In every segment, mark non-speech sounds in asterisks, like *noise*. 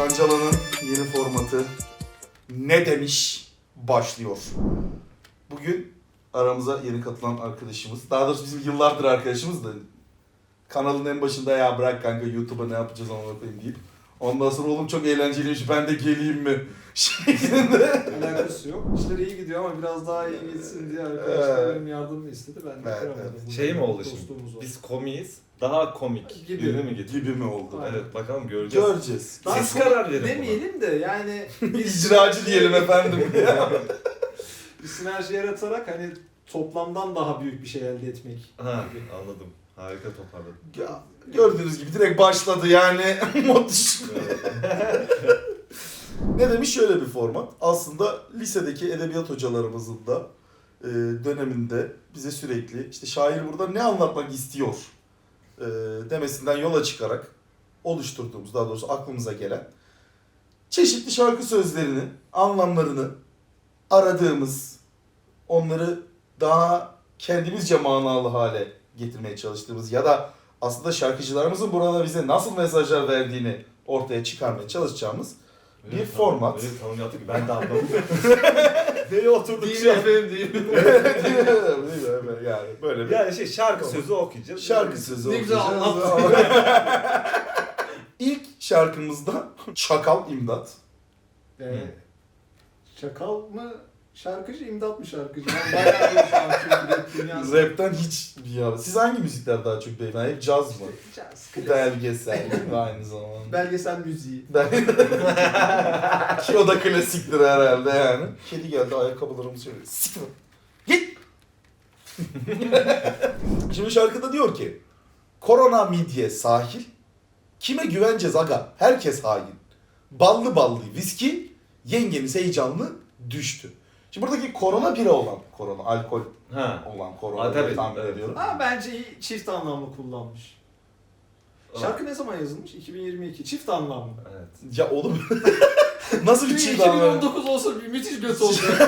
Rancala'nın yeni formatı Ne Demiş başlıyor. Bugün aramıza yeni katılan arkadaşımız, daha doğrusu bizim yıllardır arkadaşımız da kanalın en başında ya bırak kanka YouTube'a ne yapacağız ona koyayım deyip ondan sonra oğlum çok eğlenceliymiş ben de geleyim mi *laughs* şeklinde. Alakası yok. İşler iyi gidiyor ama biraz daha iyi gitsin diye arkadaşlar Evet. benim yardımımı istedi. Ben de Evet, kıramadım. evet. Bu Şey mi oldu dostluğumuz şimdi? var. Biz komiyiz. Daha komik Gibi. gibi mi gidiyor? gibi mi oldu? Aynen. Evet bakalım göreceğiz. Göreceğiz. Daha Siz komik karar verin buna. Demeyelim de yani *laughs* biz İcracı diyelim efendim. *laughs* bir sinerji yaratarak hani toplamdan daha büyük bir şey elde etmek. Ha anladım. Harika toparladın. Ya, gördüğünüz gibi direkt başladı yani *laughs* müthiş. Ne demiş şöyle bir format. Aslında lisedeki edebiyat hocalarımızın da e, döneminde bize sürekli işte şair burada ne anlatmak istiyor e, demesinden yola çıkarak oluşturduğumuz daha doğrusu aklımıza gelen çeşitli şarkı sözlerini, anlamlarını aradığımız, onları daha kendimizce manalı hale getirmeye çalıştığımız ya da aslında şarkıcılarımızın burada bize nasıl mesajlar verdiğini ortaya çıkarmaya çalışacağımız Bir Öyle format. Öyle bir tanım yaptık ki ben de anlamadım. Neye *laughs* oturduk Değil şu an? efendim değil. *laughs* Değil mi? yani böyle bir Yani şey şarkı sözü okuyacağız. şarkı sözü Ne güzel okuyacağız. *laughs* İlk şarkımızda Çakal İmdat. Ee, Çakal mı şarkıcı, imdat mı şarkıcı? Ben bayağı bir şarkı rap dünyası. Rapten hiç ya. Siz hangi müzikler daha çok beyefendi? Hep caz mı? Jazz, klasik. Belgesel gibi *laughs* aynı zamanda. Belgesel müziği. Ben... *laughs* Ki o da klasiktir herhalde yani. Kedi geldi ayakkabılarımı şöyle sıfır. Git! *laughs* Şimdi şarkıda diyor ki Korona midye sahil Kime güveneceğiz aga? Herkes hain. Ballı ballı viski Yengemiz heyecanlı düştü. Şimdi buradaki korona bira olan korona, alkol Ha. olan korona Ha, diye tabii, tahmin evet. ediyorum. Ama bence iyi, çift anlamlı kullanmış. Şarkı ne zaman yazılmış? 2022. Çift anlamlı. Evet. Ya oğlum *laughs* nasıl bir çift anlamı? 2019 olsa bir müthiş göt olacak.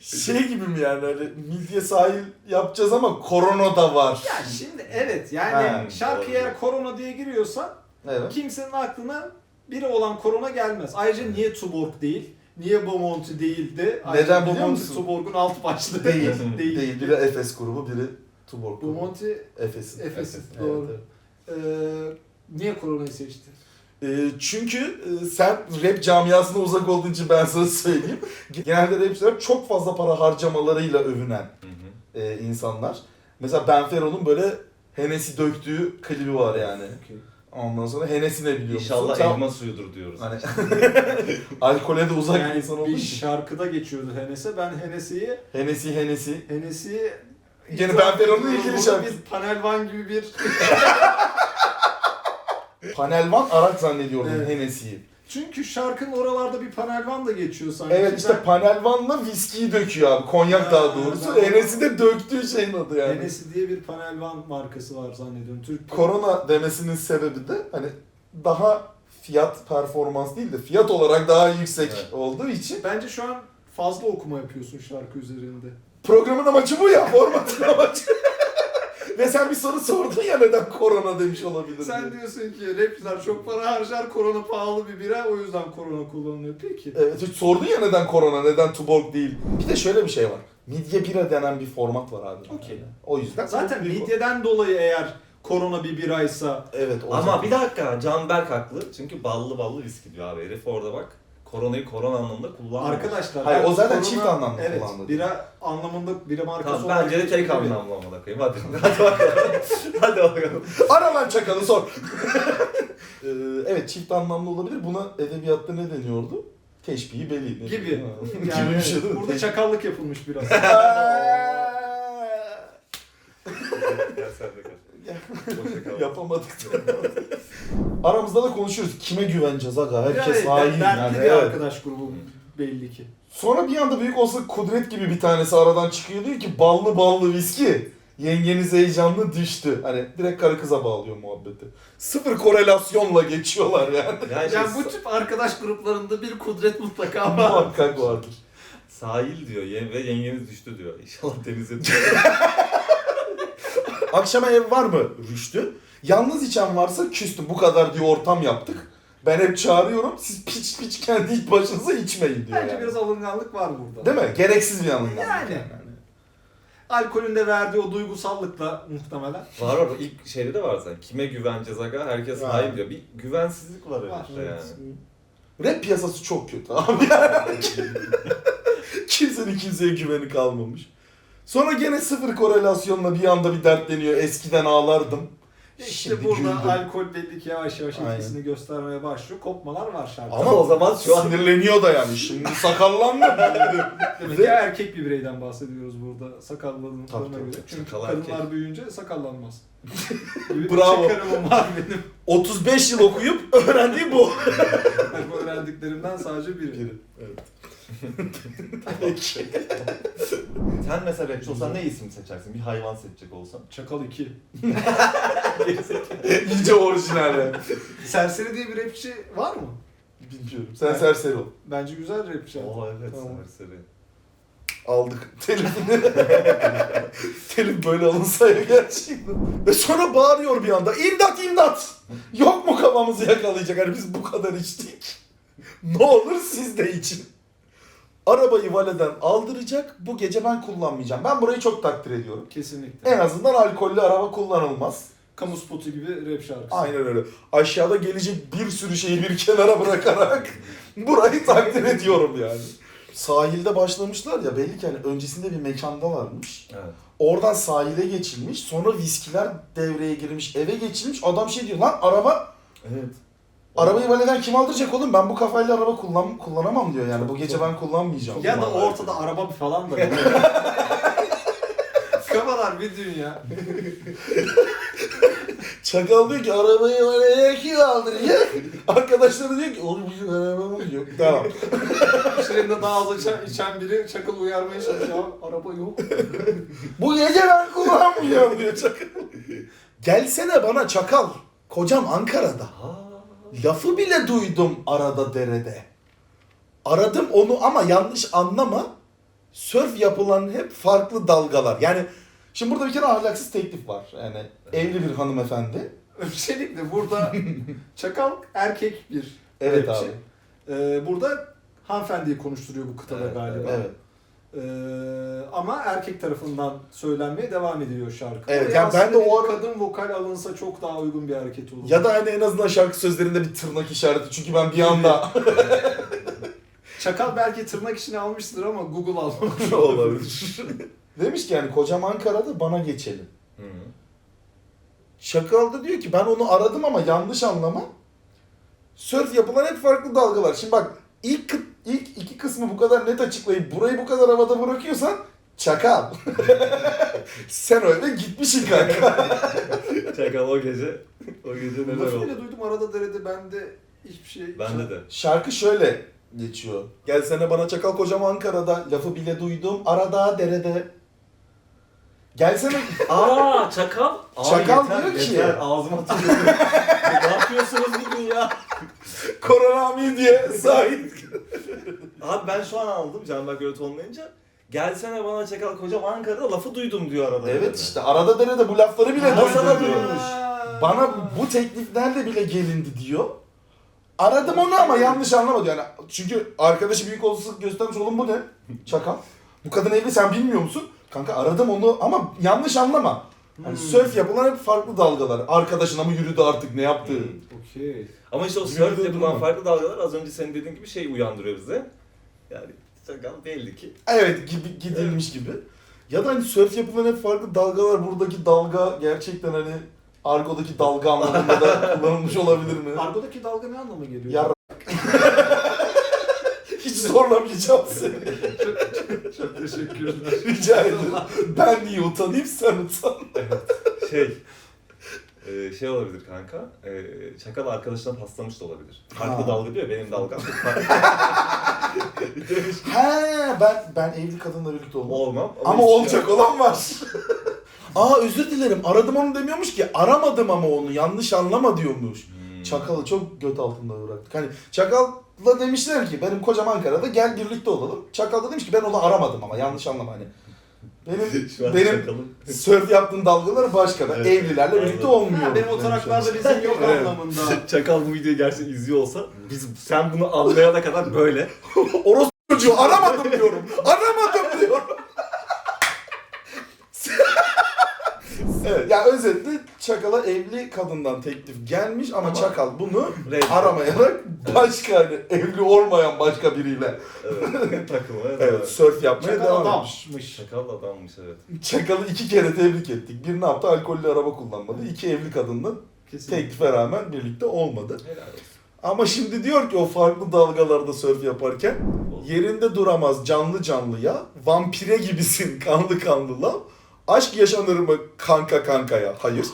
Şey gibi mi yani hani midye sahil yapacağız ama korona da var. ya şimdi evet yani Ha, şarkı doğru. eğer korona diye giriyorsa Evet. kimsenin aklına biri olan korona gelmez. Ayrıca niye Tuborg değil? Niye Bomonti değil de? Neden Bomonti? Tuborg'un alt başlığı. Değil. *laughs* değil. Değil. Biri Efes grubu, biri Tuborg grubu. Bomonti Efes'in. Efes'in Evet, doğru. evet. Ee, niye koronayı seçti? Ee, çünkü e, sen rap camiasına uzak olduğun için ben sana söyleyeyim. *laughs* Genelde rapçiler çok fazla para harcamalarıyla övünen Hı hı. e, insanlar. Mesela Ben Fero'nun böyle Hennessy döktüğü klibi var yani. Ondan sonra Hennessy ne biliyor musun? İnşallah Sen- elma suyudur diyoruz. Hani *laughs* alkole de uzak bir insan olduğu bir için. şarkıda geçiyordu Hennessy. Ben Hennessy'yi Hennessy Hennessy. Hennessy'yi Gene Ben Fero'nun ilgili şarkısı. Bir panelvan gibi bir *laughs* Panelvan Arak zannediyordum Evet. Hennessy'yi. Çünkü şarkının oralarda bir panelvan da geçiyor sanki. Evet işte Ben- panelvanla viskiyi döküyor abi. Konyak Ha, daha doğrusu. ben- Hennessy de döktüğü şeyin adı yani. Hennessy diye bir panelvan markası var zannediyorum. Türk Korona demesinin sebebi de hani daha fiyat performans değil de fiyat olarak daha yüksek Evet. olduğu için Bence şu an fazla okuma yapıyorsun şarkı üzerinde. programın amacı bu ya. Formatın *laughs* amacı. Ve sen bir soru sordun ya neden korona demiş olabilir Sen diye. diyorsun ki rapçiler çok para harcar, korona pahalı bir bira o yüzden korona kullanılıyor. Peki. Evet sordun ya neden korona, neden tuborg değil. Bir de şöyle bir şey var. Midye bira denen bir format var abi. Okey. O yüzden Zaten bir- midyeden dolayı eğer korona bir biraysa Evet o Ama zaman. bir dakika Canberk haklı. Çünkü ballı ballı viski diyor abi. Herif orada bak. Koronayı korona anlamında kullanmıyor. arkadaşlar Hayır, o zaten çift anlamda evet, kullandı. bira anlamında bira markası Tamam bence de tek anlamlı amına koyayım. Hadi. *laughs* Hadi bakalım. Hadi bakalım. Ara lan çakalı sor. *laughs* Ee, evet çift anlamlı olabilir. Buna edebiyatta ne deniyordu? Teşbihi belli. Ne Gibi. bileyim. Yani *laughs* gibi bir şey değil mi? burada çakallık yapılmış biraz. Gel sen de gel. Boşa kal. Yapamadık. Aramızda da konuşuyoruz. Kime güveneceğiz aga? Herkes yani, hain dertli yani. bir Evet. arkadaş grubu belli ki. Sonra bir anda büyük olsa kudret gibi bir tanesi aradan çıkıyor diyor ki ballı ballı viski. Yengeniz heyecanlı düştü. Hani direkt karı kıza bağlıyor muhabbeti. Sıfır korelasyonla geçiyorlar yani. Yani, şey, Yani bu tip arkadaş gruplarında bir kudret mutlaka var. Muhakkak *laughs* vardır. sahil diyor ye- ve yengeniz düştü diyor. İnşallah denize düşer. *laughs* Akşama ev var mı Rüştü? Yalnız içen varsa küstüm. Bu kadar diye ortam yaptık. Ben hep çağırıyorum. Siz piç piç kendi iç başınıza içmeyin diyor Bence yani. biraz alınganlık var burada. Değil mi? Gereksiz bir anlamda. Yani. Alkolün de verdiği o duygusallıkla muhtemelen. Var var. İlk şeyde de var zaten. Kime güveneceğiz aga? Herkes Var. hayır diyor. Bir güvensizlik var Var, herifte evet. yani. Rap piyasası çok kötü abi. Yani *laughs* Kimsenin kimseye güveni kalmamış. Sonra gene sıfır korelasyonla bir anda bir dertleniyor. Eskiden ağlardım. İşte Şimdi burada güldüm. alkol belli ki yavaş yavaş Aynen. etkisini göstermeye başlıyor. Kopmalar var şarkıda. Ama o zaman şu an- sinirleniyor da yani. Şimdi sakallandım. *laughs* Demek ki erkek bir bireyden bahsediyoruz burada tabii. göre. Çünkü Sakal kadınlar erkek. büyüyünce sakallanmaz. *laughs* Gibi Bravo. bir çıkarımım var benim. 35 yıl okuyup öğrendiği bu. *laughs* Bu öğrendiklerimden sadece biri. Biri. Evet. Sen mesela rapçi olsan ne isim seçersin? Bir hayvan seçecek olsan. Çakal 2. *laughs* İyice orijinal yani. Serseri diye bir rapçi var mı? Bilmiyorum. Sen serseri ol. Bence güzel rapçi. Oha evet Tamam. serseri. Aldık *laughs* telifini. Telif böyle alınsa ya gerçekten. Ve sonra bağırıyor bir anda. İmdat imdat! Yok mu kafamızı yakalayacak? Hani biz bu kadar içtik. Ne olur siz de için. Arabayı valeden aldıracak. Bu gece ben kullanmayacağım. Ben burayı çok takdir ediyorum. Kesinlikle. En azından alkollü araba kullanılmaz. Kamu spotu gibi rap şarkısı. Aynen öyle. Aşağıda gelecek bir sürü şeyi bir kenara bırakarak *laughs* burayı takdir ediyorum yani. Sahilde başlamışlar ya belli ki hani öncesinde bir mekandalarmış. Evet. Oradan sahile geçilmiş. Sonra viskiler devreye girmiş. Eve geçilmiş. Adam şey diyor lan araba Evet. Arabayı valeden kim aldıracak oğlum? Ben bu kafayla araba kullan kullanamam diyor yani. Bu gece ben kullanmayacağım. Ya da ortada araba falan da. *laughs* Kafalar bir dünya. Çakal diyor ki arabayı valeden kim aldıracak? Arkadaşları diyor ki oğlum bizim arabamız yok. Tamam. *laughs* İşlerinde daha az içen, içen biri çakal uyarmaya çalışıyor. Araba yok. *laughs* Bu gece ben kullanmayacağım diyor çakal. Gelsene bana çakal. Kocam Ankara'da. Ha. Lafı bile duydum arada derede. Aradım onu ama yanlış anlama. Sörf yapılan hep farklı dalgalar. Yani şimdi burada bir kere ahlaksız teklif var. Yani evli bir hanımefendi. Öncelikle burada *laughs* çakal erkek bir Evet rapçi. abi. Ee, burada hanımefendiyi konuşturuyor bu kıtada Evet, galiba. Evet. Ee, ama erkek tarafından söylenmeye devam ediyor şarkı. Evet, Ve yani ben de o ara- kadın vokal alınsa çok daha uygun bir hareket olur. Ya da hani en azından şarkı sözlerinde bir tırnak işareti. Çünkü ben bir anda *laughs* Çakal belki tırnak işini almıştır ama Google almamış *laughs* olabilir. Demiş ki yani kocam Ankara'da bana geçelim. Hı. Çakal da diyor ki ben onu aradım ama yanlış anlama. Sörf yapılan hep farklı dalgalar. Şimdi bak ilk ilk iki kısmı bu kadar net açıklayıp burayı bu kadar havada bırakıyorsan çakal. *laughs* Sen öyle gitmişsin kanka. *laughs* Çakal o gece o gece neler Lafı oldu? bile duydum arada derede bende hiçbir şey... Bende de. Şarkı şöyle geçiyor. Gelsene bana çakal kocam Ankara'da. Lafı bile duydum arada derede. Gelsene *laughs* Aa çakal. Aa, Çakal yeter, diyor ki- Yeter ağzıma tükürdüm. ne yapıyorsunuz bugün ya? Koronami diye sahip. Abi ben şu an aldım Canberk öyle tonlayınca. Gelsene bana çakal kocam Ankara'da lafı duydum diyor arada. Evet işte arada derede bu lafları bile Masada duydum duymuş. Bana bu tekliflerle bile gelindi diyor. Aradım onu ama yanlış anlamadı yani. Çünkü arkadaşı büyük olasılık göstermiş oğlum bu ne? Çakal. Bu kadın evli sen bilmiyor musun? Kanka aradım onu ama yanlış anlama. Hani Hmm. sörf yapılan hep farklı dalgalar. Arkadaşına mı yürüdü artık ne yaptı? Hmm. Okey. Ama işte o Yürüdü surf yapılan durma. farklı dalgalar az önce senin dediğin gibi şey uyandırıyor bize. Yani çakal belli ki. Evet gibi gidilmiş gibi. Ya da hani sörf yapılan hep farklı dalgalar. Buradaki dalga gerçekten hani argodaki dalga anlamında da *laughs* kullanılmış olabilir mi? Argodaki dalga ne anlama geliyor? Ya Hiç zorlamayacağım seni. Çok teşekkürler. *laughs* Rica ederim. Ben niye utanayım sen utan. Şey e, şey olabilir kanka. E, çakal arkadaşına paslamış da olabilir. Farklı Ha. dalga diyor benim dalgam. çok *laughs* farklı. *laughs* He ben ben evli kadınla birlikte olmam. Olmam. Ama hiç- olacak olan var. Aa özür dilerim. Aradım onu demiyormuş ki. Aramadım ama onu. Yanlış anlama diyormuş. Hmm. Çakalı çok göt altında bıraktık. Hani Çakal'la demişler ki benim kocam Ankara'da gel birlikte olalım. Çakal da demiş ki ben onu aramadım ama yanlış anlama hani. Benim *laughs* Şu an benim çakalım. sörf yaptığım dalgalar başka. Ben *laughs* Evet. evlilerle birlikte Anladım. olmuyor. Ha, benim o taraklarda bizim yok *laughs* Evet. anlamında. Çakal bu videoyu gerçekten izliyor olsa biz sen bunu anlayana kadar böyle. Orospu çocuğu aramadım diyorum. Aramadım diyorum. Evet, ya özetle Çakal'a evli kadından teklif gelmiş ama, Ama- Çakal bunu *laughs* aramayarak başka hani evli olmayan başka biriyle Evet. *laughs* Takılma. Evet. evet, sörf yapmaya Çakal devam etmiş. adammış. Çakal adammış evet. Çakal'ı iki kere tebrik ettik. Bir ne yaptı? Alkollü araba kullanmadı. İki evli kadınla teklife rağmen birlikte olmadı. Helal olsun. Ama şimdi diyor ki o farklı dalgalarda sörf yaparken yerinde duramaz canlı canlıya, vampire gibisin *laughs* kanlı kanlıla, aşk yaşanır mı kanka kankaya? Hayır.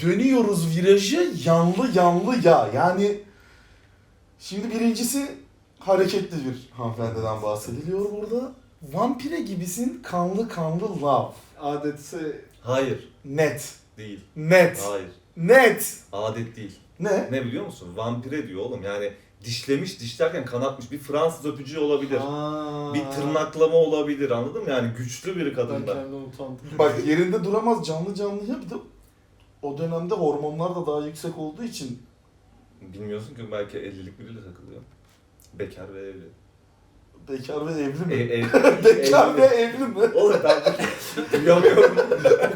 Dönüyoruz virajı yanlı yanlı ya. Yani şimdi birincisi hareketli bir hanımefendiden bahsediliyor burada. Vampire gibisin kanlı kanlı love. Adetse Hayır. Net. Değil. Net. Hayır. Net. Adet değil. Ne? Ne biliyor musun? Vampire diyor oğlum. Yani dişlemiş, dişlerken kanatmış. Bir Fransız öpücüğü olabilir. Aa. Bir tırnaklama olabilir anladın mı? Yani güçlü bir Ben kadında. kendimden utandım. *laughs* Bak yerinde duramaz canlı canlıya bir de o dönemde hormonlar da daha yüksek olduğu için Bilmiyorsun ki belki 50'lik biriyle takılıyor. Bekar ve evli. Bekar ve evli mi? E, ev, bekar *laughs* evli. ve evli mi? Oğlum ben duyamıyorum,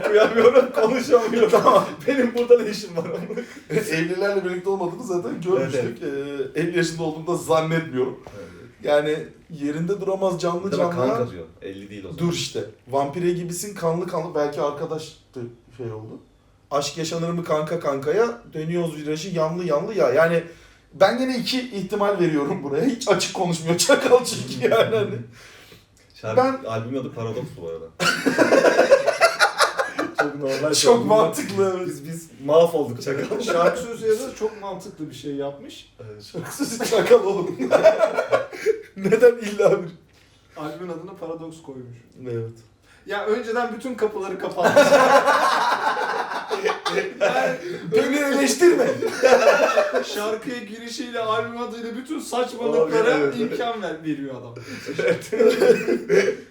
okuyamıyorum, konuşamıyorum. Tamam. Benim burada ne işim var onun? *laughs* Evlilerle birlikte olmadığını zaten görmüştük. Ee, 50 yaşında olduğumda zannetmiyorum. Yani yerinde duramaz canlı Değil canlıya. Kanka diyor. 50 değil o zaman. Dur işte. Vampire gibisin kanlı kanlı. Belki arkadaştı şey oldu. Aşk yaşanır mı kanka kankaya? Dönüyoruz virajı yanlı yanlı ya. Yani ben yine iki ihtimal veriyorum buraya. Hiç açık konuşmuyor çakal çünkü yani. Hani. Şarkı, Ben- albümün adı Paradoks bu arada. *laughs* Çok normal. Çok mantıklı evet. Biz biz mahvolduk çakal. *laughs* Şarkı sözü yazarı çok mantıklı bir şey yapmış. Şarkısız *laughs* çakal oğlum. Neden illa bir... Albümün adına Paradoks koymuş. Evet. Ya önceden bütün kapıları kapatmış. Yani Beni eleştirme. şarkıya girişiyle, albüm adıyla bütün saçmalıklara Abi, evet. imkan ver, veriyor adam.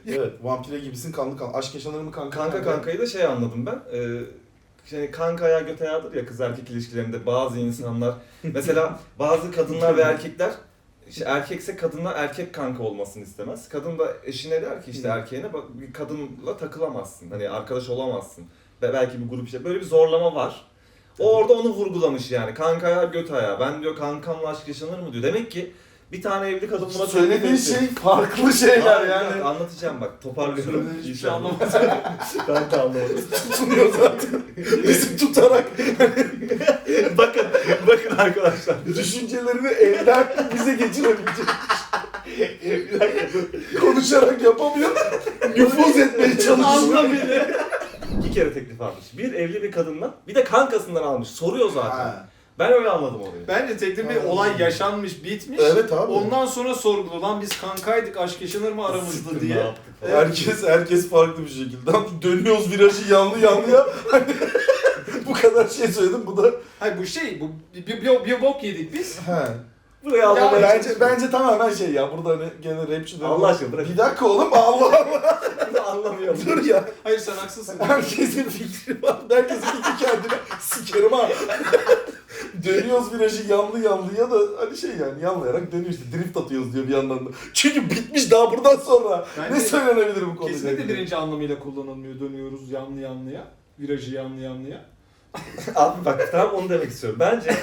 evet. Vampire gibisin kanlı kanlı. Aşk yaşanır mı kanka? Kanka kankayı da şey anladım ben. Ee, şey kanka ayağı göt ayağıdır ya kız erkek ilişkilerinde bazı insanlar mesela bazı kadınlar ve erkekler işte erkekse kadınla erkek kanka olmasını istemez. Kadın da eşine der ki işte erkeğine bak bir kadınla takılamazsın. Hani arkadaş olamazsın. Ve belki bir grup işte böyle bir zorlama var. O orada onu vurgulamış yani. Kanka ayağı göt ayağı. Ben diyor kankamla aşk yaşanır mı diyor. Demek ki bir tane evli kadın buna Söylediğin şey farklı şeyler Hayır, yani. yok, Anlatacağım bak toparlıyorum. Hiçbir şey anlamadım. *laughs* ben de anlamadım. Tutunuyor zaten. Bizi tutarak *laughs* bakın, bakın arkadaşlar. düşüncelerini evden bize geçirebilecek. Konuşarak yapamıyor. *laughs* Nüfuz etmeye çalışıyor. İki kere teklif almış. Bir evli bir kadından, bir de kankasından almış. Soruyor zaten. Ha. Ben öyle anladım olayı. Bence tekli bir olay yaşanmış, bitmiş. Evet abi. Ondan sonra sorguluyor. Lan biz kankaydık, aşk yaşanır mı aramızda Ne diye. yaptık falan. Herkes herkes farklı bir şekilde. Dönüyoruz virajı yanlı yanlıya. *laughs* Hani bu kadar şey söyledim. Bu da Hayır bu şey, bu bir, bir, bir bok yedik biz. he. Buraya anlamaya bence çalışıyorum. bence tamamen şey ya. Burada hani gene rapçiler. Allah aşkına bırak. Bir dakika oğlum Allah Allah. Anlamıyorum. Dur ya. Hayır sen haksızsın. Herkesin fikri var. Herkesin fikri kendine sikerim ha. Dönüyoruz virajı yanlı yanlıya da hani şey yani yanlayarak dönüyor işte drift atıyoruz diyor bir yandan da. Çünkü bitmiş daha buradan sonra. Bence ne söylenebilir bu konuda? Kesinlikle birinci anlamıyla kullanılmıyor. Dönüyoruz yanlı yanlıya. Virajı yanlı yanlıya. *laughs* Abi bak tam onu demek istiyorum. Bence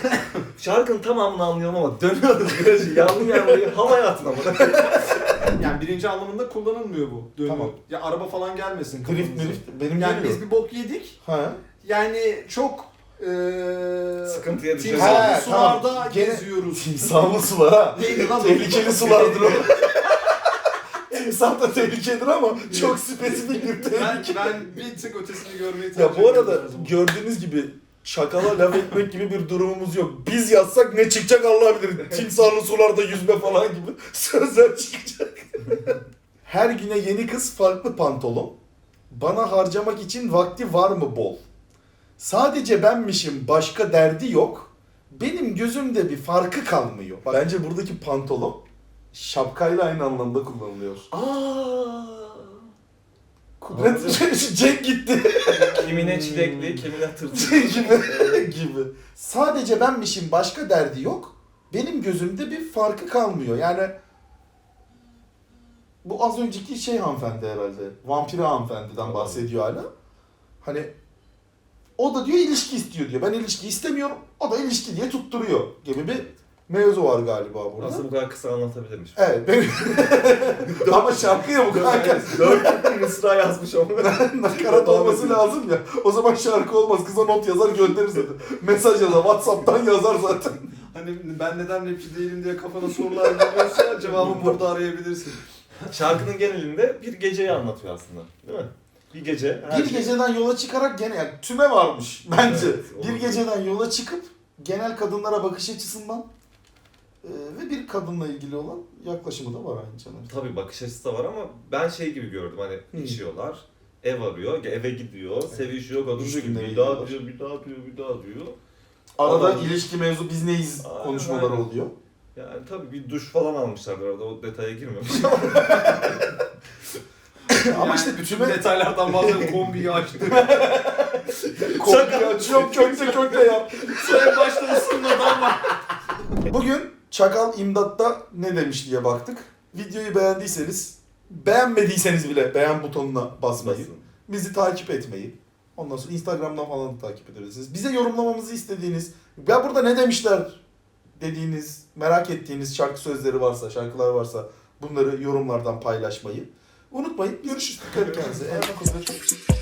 şarkının tamamını anlayalım ama dönüyoruz virajı yanlı yanlı havaya atın ama. *laughs* Yani birinci anlamında kullanılmıyor bu. Dönüyor. Tamam. Ya araba falan gelmesin. Drift kafamıza. drift benim Yani geliyor. biz bir bok yedik. Ha. Yani çok eee Sıkıntıya düşeriz. timsahlı He, sularda tamam. Gene- geziyoruz. Timsahlı sular ha. Neydi lan? Tehlikeli sulardır o. *laughs* *laughs* Timsah da tehlikedir ama çok spesifik bir Ben, tehlike. ben bir tık ötesini görmeyi tercih Ya bu arada ediyorum her zaman. gördüğünüz gibi şakala laf etmek gibi bir durumumuz yok. Biz yazsak ne çıkacak Allah bilir. Timsahlı sularda yüzme falan gibi sözler çıkacak. Her güne yeni kız farklı pantolon. Bana harcamak için vakti var mı bol? Sadece benmişim başka derdi yok. Benim gözümde bir farkı kalmıyor. Bence buradaki pantolon şapkayla aynı anlamda kullanılıyor. Aa. Kudret Cenk gitti Kimine çilekli, kimine tırtıklı. gibi. *laughs* gibi. Sadece benmişim başka derdi yok. Benim gözümde bir farkı kalmıyor. Yani bu az önceki şey hanımefendi herhalde. Vampiri hanımefendiden bahsediyor hala. Hani o da diyor ilişki istiyor diyor. Ben ilişki istemiyorum. O da ilişki diye tutturuyor gibi bir mevzu var galiba burada. Aslında bu kadar kısa anlatabilirmiş. Evet. Benim... *laughs* Ama şarkıya bu kanka. *laughs* Dört mısra yazmış ama. *laughs* Nakarat olması lazım ya. O zaman şarkı olmaz. Kıza not yazar gönderir zaten. Mesaj yazar. Whatsapp'tan yazar zaten. Hani ben neden rapçi değilim diye kafana sorular geliyorsa cevabı burada arayabilirsin. Şarkının genelinde bir geceyi anlatıyor aslında. Değil mi? Bir gece. her bir şey- geceden yola çıkarak gene yani tüme varmış bence. Evet, bir geceden yola çıkıp genel kadınlara bakış açısından e, ve bir kadınla ilgili olan yaklaşımı da var aynı zamanda. Tabii bakış açısı da var ama ben şey gibi gördüm hani Hı. içiyorlar. Ev arıyor, eve gidiyor, sevişiyor, kadın diyor ki bir daha diyor, bir daha diyor, bir daha diyor. Arada Adam- ilişki mevzu biz neyiz Aynen, konuşmaları aynen. oluyor. Yani tabii bir duş falan almışlardı orada o detaya girmemiş. *laughs* Ama işte tüme detaylardan bahsediyorum kombiyi açtı. *laughs* konuyu açıyorum kökte kökte yap. Sen başta ısınmadı ama. Bugün Çakal İmdat'ta ne demiş diye baktık. Videoyu beğendiyseniz, beğenmediyseniz bile beğen butonuna basmayı, Basın. bizi takip etmeyi, ondan sonra Instagram'dan falan da takip edebilirsiniz. Bize yorumlamamızı istediğiniz, ya burada ne demişler dediğiniz, merak ettiğiniz şarkı sözleri varsa, şarkılar varsa bunları yorumlardan paylaşmayı unutmayın. Görüşürüz. Dikkat kendinize. Eyvallah.